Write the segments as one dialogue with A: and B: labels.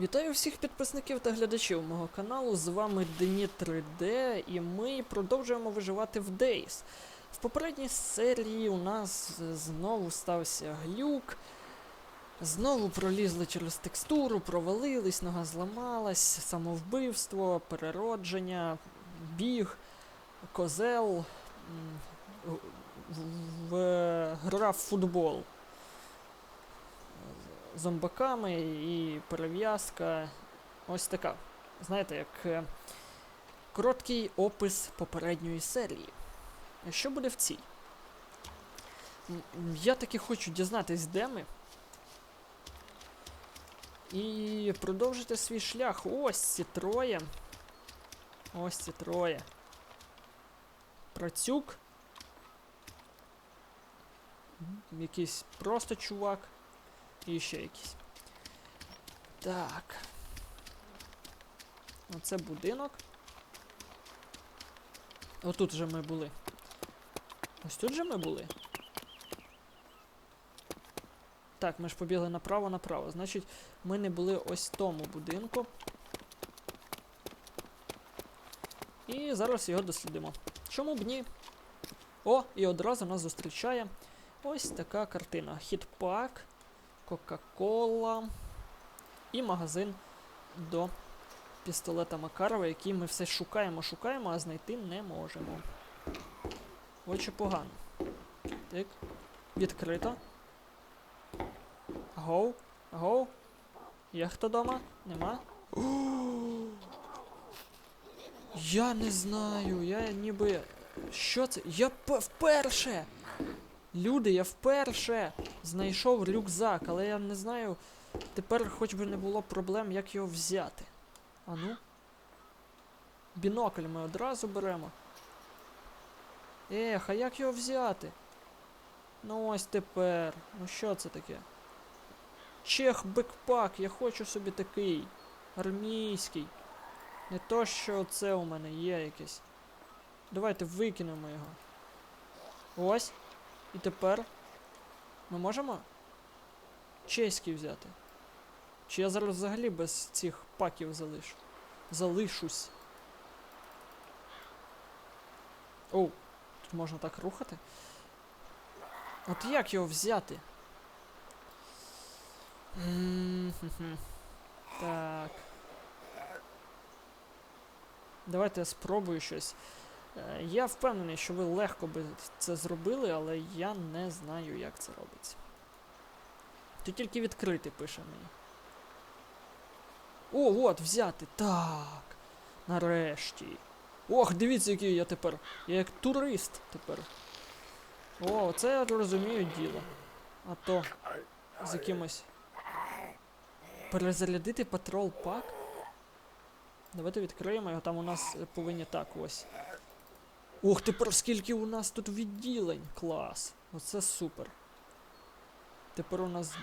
A: Вітаю всіх підписників та глядачів мого каналу. З вами Дені 3D, і ми продовжуємо виживати в Days. В попередній серії у нас знову стався глюк. Знову пролізли через текстуру, провалились, нога зламалась, самовбивство, переродження, біг, козел, в, в, в, гра в футбол зомбаками і перев'язка. Ось така. Знаєте, як е, короткий опис попередньої серії. Що буде в цій? Я таки хочу дізнатись, де ми. І продовжити свій шлях. Ось ці троє. Ось ці троє. Працюк. Якийсь просто чувак. І ще якісь. Так. Оце будинок. Отут же ми були. Ось тут же ми були. Так, ми ж побігли направо-направо. Значить, ми не були ось в тому будинку. І зараз його дослідимо. Чому б ні? О, і одразу нас зустрічає ось така картина. Хіт-пак. Кока-Кола і магазин до пістолета Макарова, який ми все шукаємо, шукаємо, а знайти не можемо. Очі погано. Так. Відкрито. Гоу. Гоу. Є хто дома? Нема? Я не знаю, я ніби. Що це? Я вперше! Люди, я вперше знайшов рюкзак, але я не знаю. Тепер хоч би не було проблем, як його взяти. А ну. Бінокль ми одразу беремо. Ех, а як його взяти? Ну ось тепер. Ну що це таке? Чех бекпак, я хочу собі такий. Армійський. Не то, що це у мене є якесь. Давайте викинемо його. Ось. І тепер ми можемо чеський взяти? Чи я зараз взагалі без цих паків залишу? Залишусь. Оу, тут можна так рухати. От як його взяти? Так. Давайте я спробую щось. Е, Я впевнений, що ви легко би це зробили, але я не знаю, як це робиться. Тут тільки відкрити пише мені. О, от, взяти. Так. Нарешті. Ох, дивіться, який я тепер. Я як турист тепер. О, це я розумію діло. А то з якимось. Перезарядити патрол пак. Давайте відкриємо його, там у нас повинні так ось. Ух, тепер скільки у нас тут відділень! Клас! Оце супер. Тепер у нас.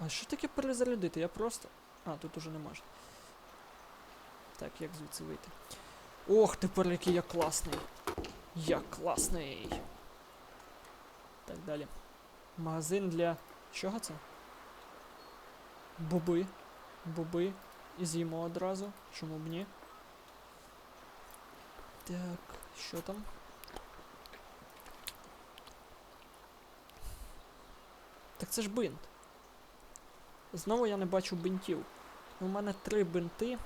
A: А що таке перезарядити? Я просто. А, тут уже не можна. Так, як звідси вийти? Ох, тепер який я класний. Я класний. Так, далі. Магазин для. Чого це? Боби. Боби. І з'їмо одразу. Чому б ні? Так, що там? Так це ж бинт. Знову я не бачу бинтів. У мене три бинти.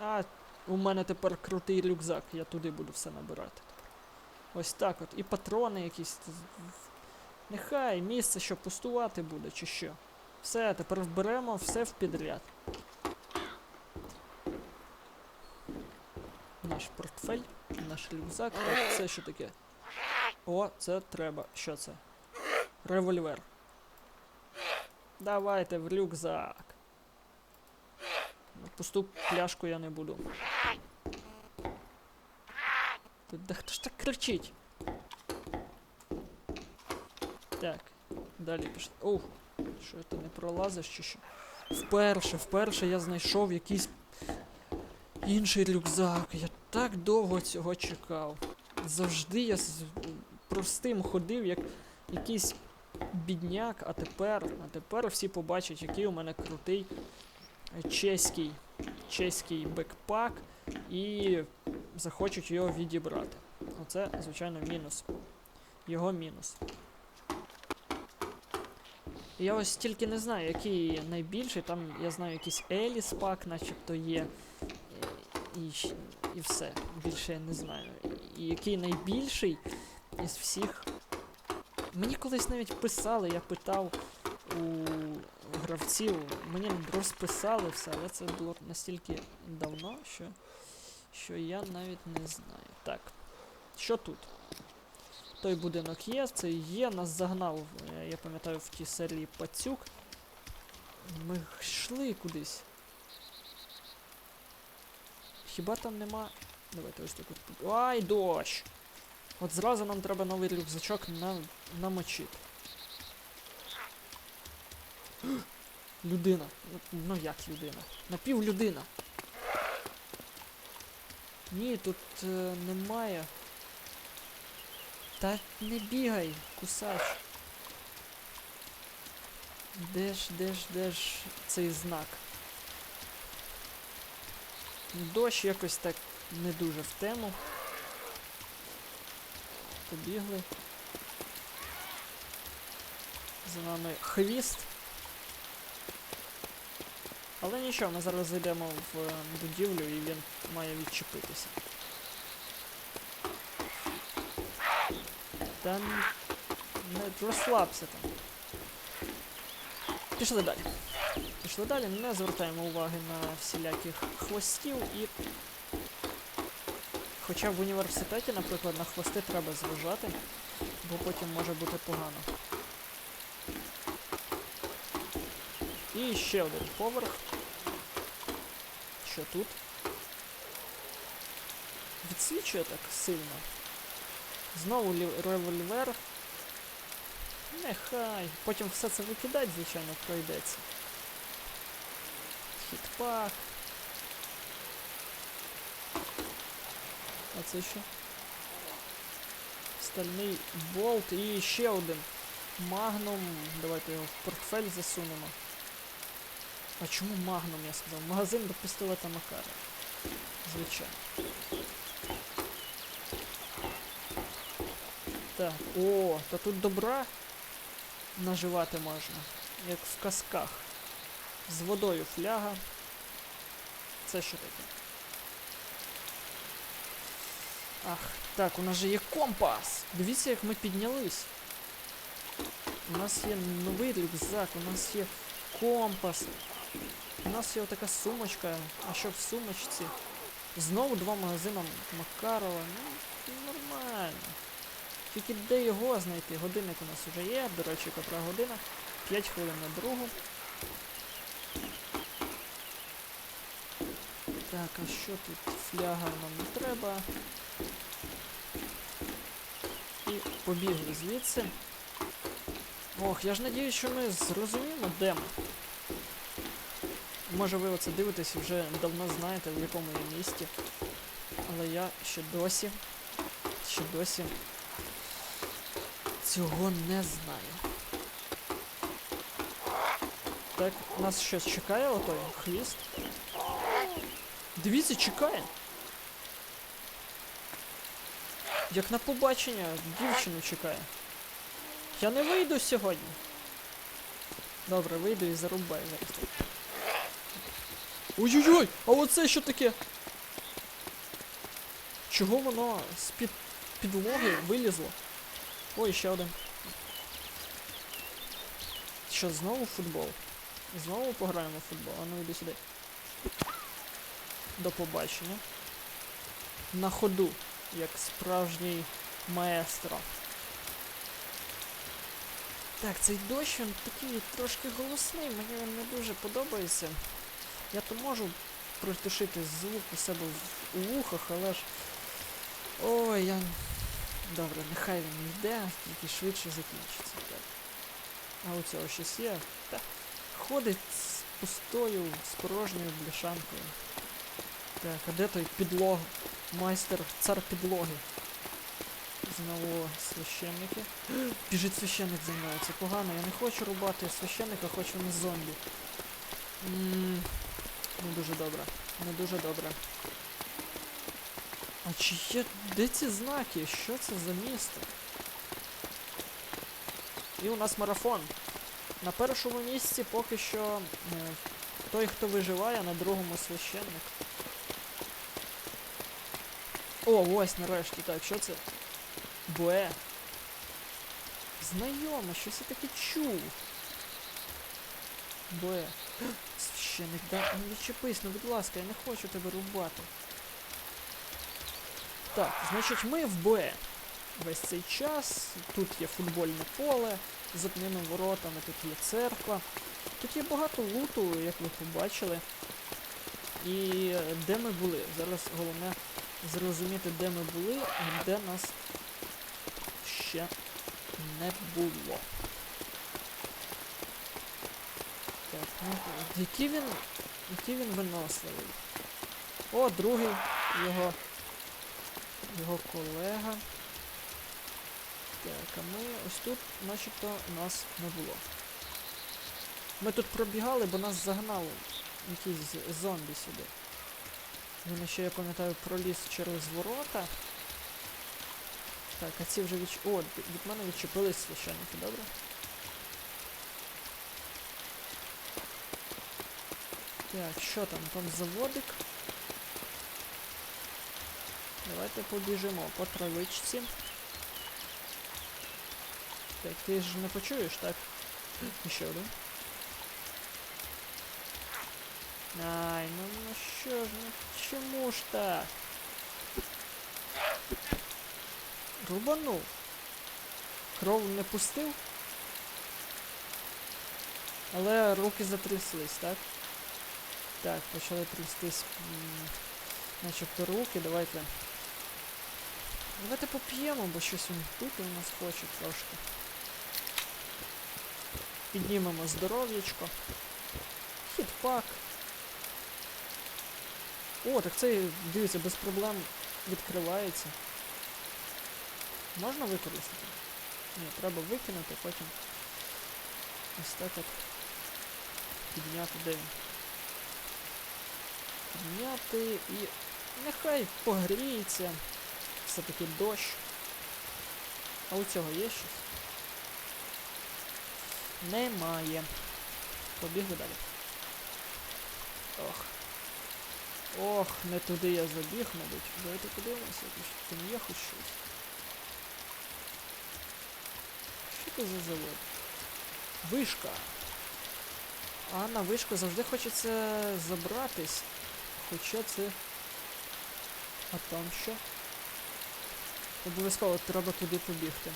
A: А, у мене тепер крутий рюкзак, я туди буду все набирати. Ось так от. І патрони якісь. Нехай місце, що пустувати буде, чи що. Все, тепер вберемо все в підряд. Наш портфель, наш рюкзак. Так, це що таке? О, це треба. Що це? Револьвер. Давайте в рюкзак. Пусту пляшку я не буду. Да хто ж так кричить? Так, далі пішли. Оу, що ти не пролазиш чи що? Вперше, вперше я знайшов якийсь інший рюкзак. Я так довго цього чекав. Завжди я з простим ходив, як якийсь бідняк, а тепер, а тепер всі побачать, який у мене крутий чеський, чеський бекпак і захочуть його відібрати. Оце, звичайно, мінус. Його мінус. Я ось тільки не знаю, який найбільший. Там я знаю якийсь Еліс пак, начебто є. І, і все. Більше я не знаю. І який найбільший із всіх. Мені колись навіть писали, я питав у гравців, мені розписали все, але це було настільки давно, що, що я навіть не знаю. Так. Що тут? Той будинок є, це є, нас загнав, е, я пам'ятаю, в тій серії пацюк. Ми йшли кудись. Хіба там нема. Давайте ось так. Ай, дощ! От зразу нам треба новий рюкзачок на... намочити. Людина. Ну, як людина? Напівлюдина. Ні, тут е, немає. Та не бігай, кусач. Де ж, де ж, де ж цей знак? Дощ якось так не дуже в тему. Побігли. За нами хвіст. Але нічого, ми зараз зайдемо в е, будівлю і він має відчепитися. Та не розслабся там. Пішли далі. Пішли далі, не звертаємо уваги на всіляких хвостів і. Хоча в університеті, наприклад, на хвости треба зважати, бо потім може бути погано. І ще один поверх. Що тут? Відсвічує так сильно. Знову револьвер. Нехай. Потім все це викидать, звичайно, пройдеться. Хітпак. А це що? Стальний болт і ще один. Магнум. Давайте його в портфель засунемо. А чому магнум, я сказав? Магазин до пістолета Макара. Звичайно. Так, о, та тут добра наживати можна, як в казках. З водою фляга. Це що таке? Ах, так, у нас же є компас. Дивіться, як ми піднялись. У нас є новий рюкзак, у нас є компас. У нас є така сумочка. А що в сумочці? Знову два магазини Макарова. Ну, нормально. Тільки де його знайти? Годинник у нас вже є, до речі, котра година. 5 хвилин на другу. Так, а що тут? Фляга нам не треба. І побігли звідси. Ох, я ж надіюсь, що ми зрозуміємо, де ми. Може ви оце дивитесь вже давно знаєте, в якому я місті. Але я ще досі, ще досі цього не знаю. Так, нас щось чекає отой хвіст. Дивіться, чекає. Як на побачення дівчину чекає. Я не вийду сьогодні. Добре, вийду і зарубаю зараз. Ой-ой-ой! А оце що таке? Чого воно з-під підлоги вилізло? Ой, ще один. Що, знову футбол? Знову пограємо в футбол? А ну йди сюди. До побачення. На ходу, як справжній маестро. Так, цей дощ він такий трошки голосний, мені він не дуже подобається. Я то можу притушити звук у себе у вухах, але ж. Ой, я. Добре, нехай він йде, тільки швидше закінчиться. Так. А у цього щось є. Та. Ходить з пустою, з порожньою бляшанкою. Так, а де той підлог? Майстер, цар підлоги. Знову священники. Біжить священник за мною, це погано. Я не хочу рубати священника, хоч він і зомбі. М, дуже добре. Не дуже добре. А чи є. Де ці знаки? Що це за місто? І у нас марафон. На першому місці поки що е, той, хто виживає, на другому священник. О, ось нарешті. Так, що це? Буе. Знайомо, щось я таке чув. Буе. Священник, да ну відчепись, ну будь ласка, я не хочу тебе рубати. Так, значить ми в Буе. Весь цей час. Тут є футбольне поле з одними воротами, тут є церква. Тут є багато луту, як ви побачили. І е, де ми були? Зараз головне зрозуміти, де ми були, і де нас ще не було. Так, ну, який він. Який він виносливий. О, другий його. Його колега. Так, а ми ось тут, начебто, нас не було. Ми тут пробігали, бо нас загнали якісь зомбі сюди. Він ще, я пам'ятаю, проліз через ворота. Так, а ці вже відч... О, від мене відчепились священники, добре? Так, що там? Там заводик. Давайте побіжимо по травичці. Так, ти ж не почуєш, так? Ще один. Ай, ну, ну що ж, ну чому ж так? Рубанув. Кров не пустив. Але руки затряслись, так? Так, почали трястись начебто руки, давайте. Давайте поп'ємо, бо щось він пити у нас хоче трошки. Піднімемо здоров'ячко. Хітпак. О, так цей, дивіться, без проблем відкривається. Можна використати? Ні, треба викинути, потім ось так от підняти де. Підняти і нехай погріється. Все-таки дощ. А у цього є щось? Немає. Побігли далі. Ох. Ох, не туди я забіг, мабуть. Давайте подивимося, якщо там є хоч щось. Що це за завод? Вишка. А на вишку завжди хочеться забратись. Хоча це... А там що? Обов'язково треба туди побігти.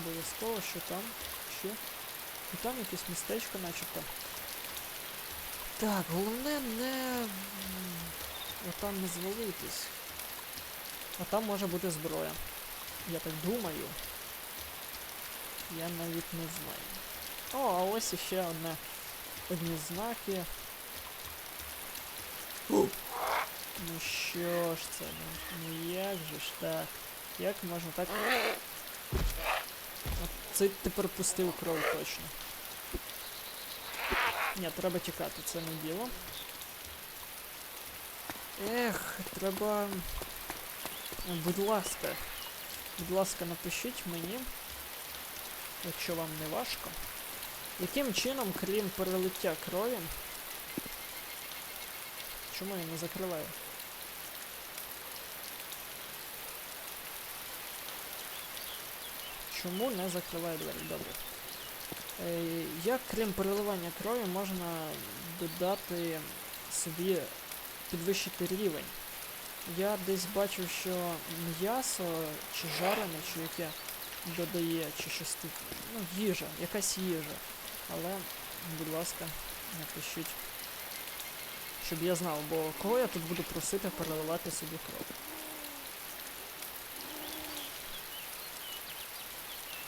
A: Обов'язково, що там ще. І там якесь містечко начебто. Так, головне не... Отам не звалитись. А там може бути зброя. Я так думаю. Я навіть не знаю. О, а ось іще одне. Одні знаки. Ну що ж це? Ну, ну як же ж так? Як можна так? Це тепер пустив кров точно. Ні, треба тікати, це не діло. Ех, треба. Будь ласка. Будь ласка, напишіть мені, якщо вам не важко. Яким чином, крім перелиття крові. Чому я не закриваю? Чому не закриваю двері? Добре. Е, як крім переливання крові можна додати собі підвищити рівень? Я десь бачив, що м'ясо чи жарене, чи яке додає, чи щось типу. Ну, їжа, якась їжа. Але, будь ласка, напишіть. Щоб я знав, бо кого я тут буду просити переливати собі кров.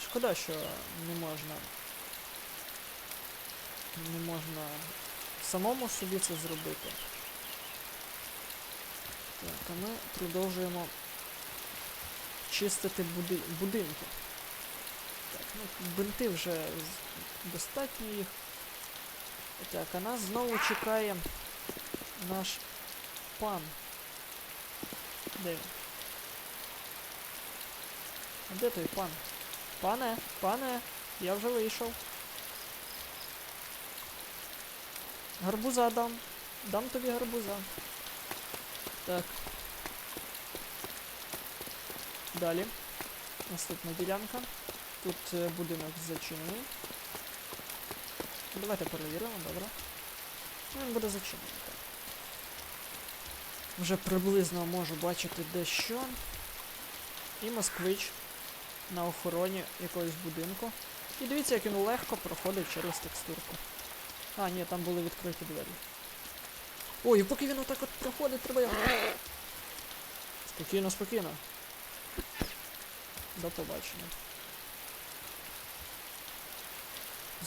A: Шкода, що не можна. Не можна самому собі це зробити. Так, а ми продовжуємо чистити буди... будинки. Так, ну, бинти вже достатньо їх. Так, а нас знову чекає наш пан? Де він? Де той пан? Пане, пане, я вже вийшов. Гарбуза дам. Дам тобі гарбуза. Так. Далі. Наступна ділянка. Тут е, будинок зачинений. Давайте перевіримо, добре. Ну, Він буде зачинений, так. Вже приблизно можу бачити де що. І москвич на охороні якогось будинку. І дивіться, як він легко проходить через текстурку. А, ні, там були відкриті двері. Ой, і поки він отак от проходить, треба його. Спокійно, спокійно. До побачення.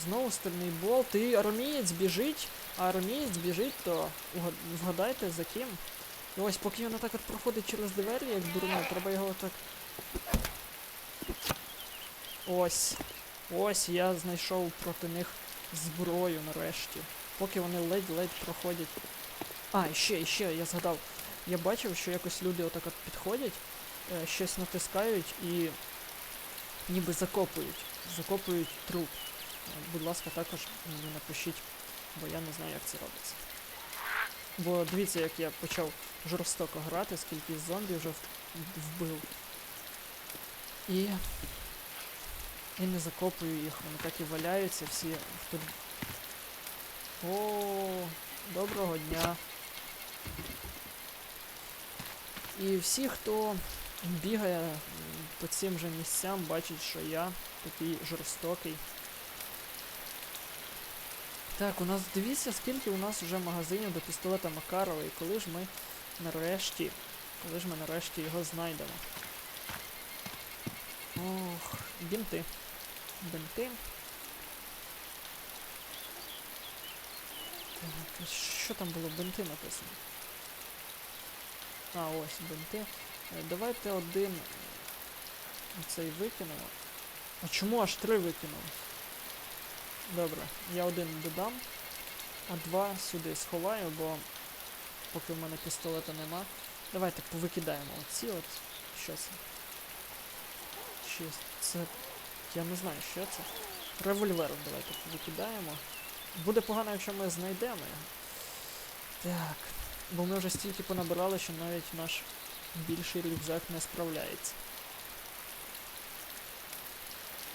A: Знову стальний болт. І армієць біжить, а армієць біжить, то вгадайте за ким. І ось поки він отак от проходить через двері, як дурно, треба його отак. Ось. Ось я знайшов проти них зброю нарешті. Поки вони ледь-ледь проходять. А, ще, і ще, я згадав. Я бачив, що якось люди отак от підходять, е, щось натискають і ніби закопують. Закопують труп. Е, Будь ласка, також мені напишіть, бо я не знаю, як це робиться. Бо дивіться, як я почав жорстоко грати, скільки зомбі вже вбив. І. І не закопую їх, вони так і валяються всі. Хто... О, доброго дня. І всі, хто бігає по цим же місцям, бачить, що я такий жорстокий. Так, у нас дивіться, скільки у нас вже магазинів до пістолета Макарова, і коли ж ми нарешті, коли ж ми нарешті його знайдемо. Ох, бінти. Бінти. Так, що там було? Бинти написано. А, ось бинти. Е, Давайте один цей викинемо. А чому аж три викинули? Добре, я один додам, а два сюди сховаю, бо поки в мене пістолета нема. Давайте повикидаємо оці от. Що це? Чи це. Я не знаю, що це. Револьвер давайте викидаємо. Буде погано, якщо ми знайдемо його. Так. Бо ми вже стільки понабирали, що навіть наш більший рюкзак не справляється.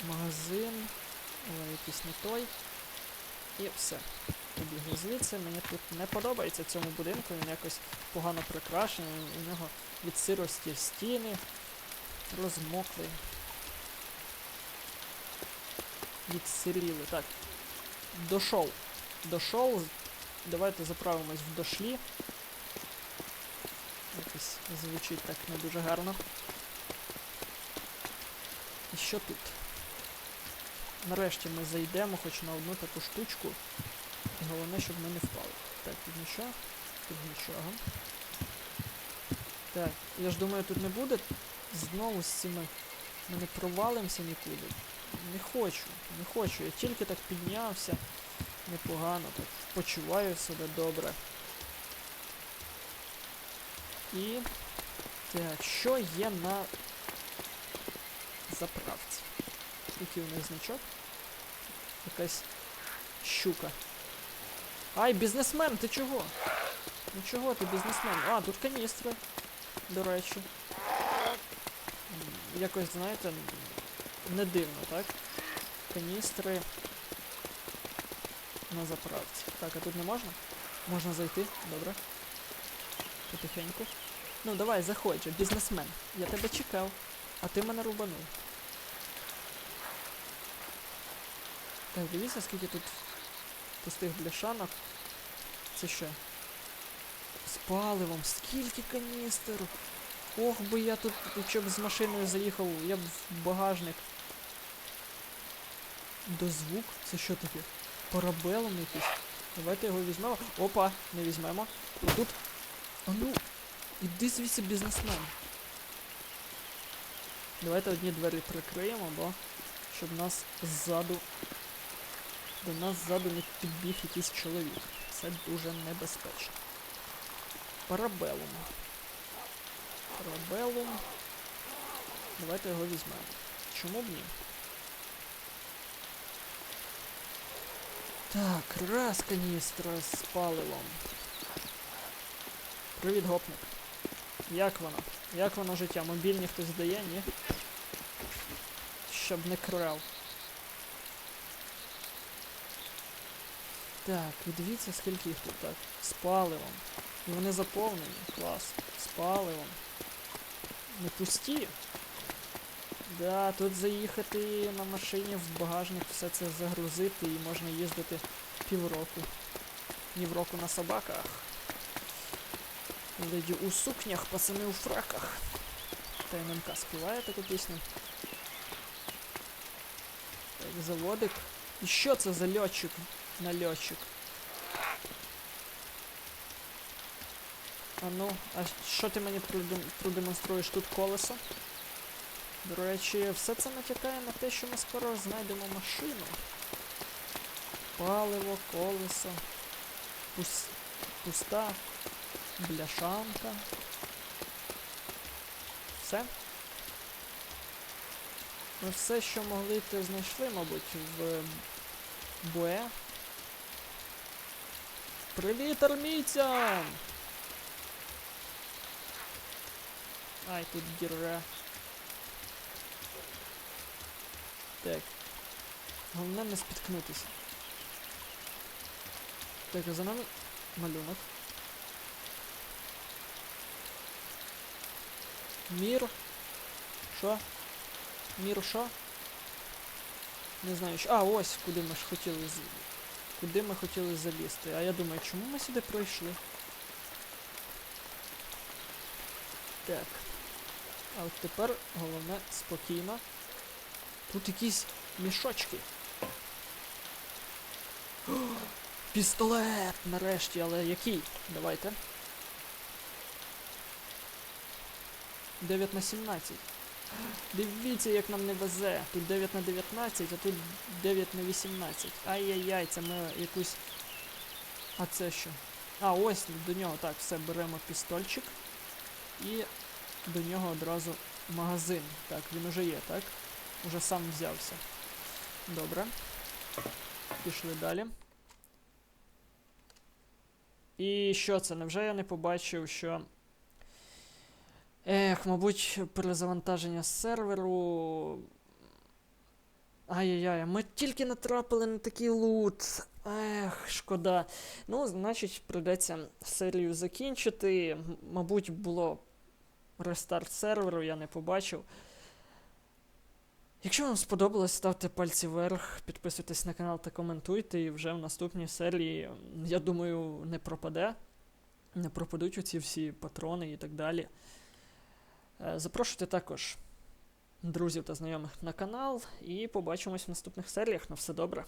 A: Магазин. Ой, якийсь не той. І все. Побігли звідси. Мені тут не подобається цьому будинку, він якось погано прикрашений, у нього від сирості стіни розмокли. Відсиріли. Так. Дошов. Дошов. Давайте заправимось в дошлі. Якось звучить так не дуже гарно. І що тут? Нарешті ми зайдемо хоч на одну таку штучку. Головне, щоб ми не впали. Так, тут нічого. Тут нічого. Так, я ж думаю, тут не буде знову з цими. Ми не провалимося нікуди. Не хочу, не хочу. Я тільки так піднявся. Непогано, так почуваю себе добре. І. Так, що є на заправці? Який у них значок? Якась щука. Ай, бізнесмен, ти чого? Ну чого ти бізнесмен? А, тут каністри, до речі. Якось, знаєте, не дивно, так? Каністри на заправці. Так, а тут не можна? Можна зайти, добре. Потихеньку. Ну давай, заходь же, бізнесмен. Я тебе чекав, а ти мене рубанув. Так, дивіться, скільки тут пустих бляшанок. Це що? З паливом, скільки каністр. Ох би я тут, якщо б з машиною заїхав, я б в багажник. Дозвук? Це що таке? Парабелом якийсь. Давайте його візьмемо. Опа, не візьмемо. Тут. А ну, іди звідси бізнесмен. Давайте одні двері прикриємо, бо щоб нас ззаду. До нас ззаду не підбіг якийсь чоловік. Це дуже небезпечно. Парабелум. Парабелум. Давайте його візьмемо. Чому б ні? Так, раз каністра з паливом. Привіт, гопник. Як воно? Як воно життя? Мобільні хтось дає, ні? Щоб не крав. Так, дивіться, скільки їх тут так. З паливом. І вони заповнені. Клас. З паливом. Не пусті. Да, тут заїхати на машині в багажник, все це загрузити і можна їздити півроку. Півроку на собаках. Леді у сукнях, пацани у фраках. Та НМК співає таку пісню. Так, заводик. І що це за льотчик? Нальотчик. А ну, а що ти мені продемонструєш тут колесо? До речі, все це натякає на те, що ми скоро знайдемо машину. Паливо, колесо, пус... пуста бляшанка. Все? Ми все, що могли, то знайшли, мабуть, в Буе. Привіт, армійцям! Ай, тут діра. Так. Головне не спіткнутися. Так, а за нами малюнок. Мір. Що? Мір що? Не знаю, що. А, ось куди ми ж хотіли з... Куди ми хотіли залізти. А я думаю, чому ми сюди пройшли? Так. А от тепер головне спокійно. Тут якісь мішочки. О, пістолет! Нарешті, але який? Давайте. 9 на 17. Дивіться, як нам не везе. Тут 9 на 19, а тут 9 на 18. Ай-яй-яй, це ми якусь. А це що? А, ось до нього. Так, все, беремо пістольчик. І до нього одразу магазин. Так, він уже є, так? Уже сам взявся. Добре. Пішли далі. І що це? Невже я не побачив, що. Ех, мабуть, перезавантаження серверу. Ай-яй-яй, ми тільки натрапили на такий лут. Ех, шкода. Ну, значить, прийдеться серію закінчити. Мабуть, було рестарт серверу, я не побачив. Якщо вам сподобалось, ставте пальці вверх, підписуйтесь на канал та коментуйте. І вже в наступній серії, я думаю, не пропаде. Не пропадуть оці всі патрони і так далі. Е, Запрошуйте також друзів та знайомих на канал і побачимось в наступних серіях. На все добре.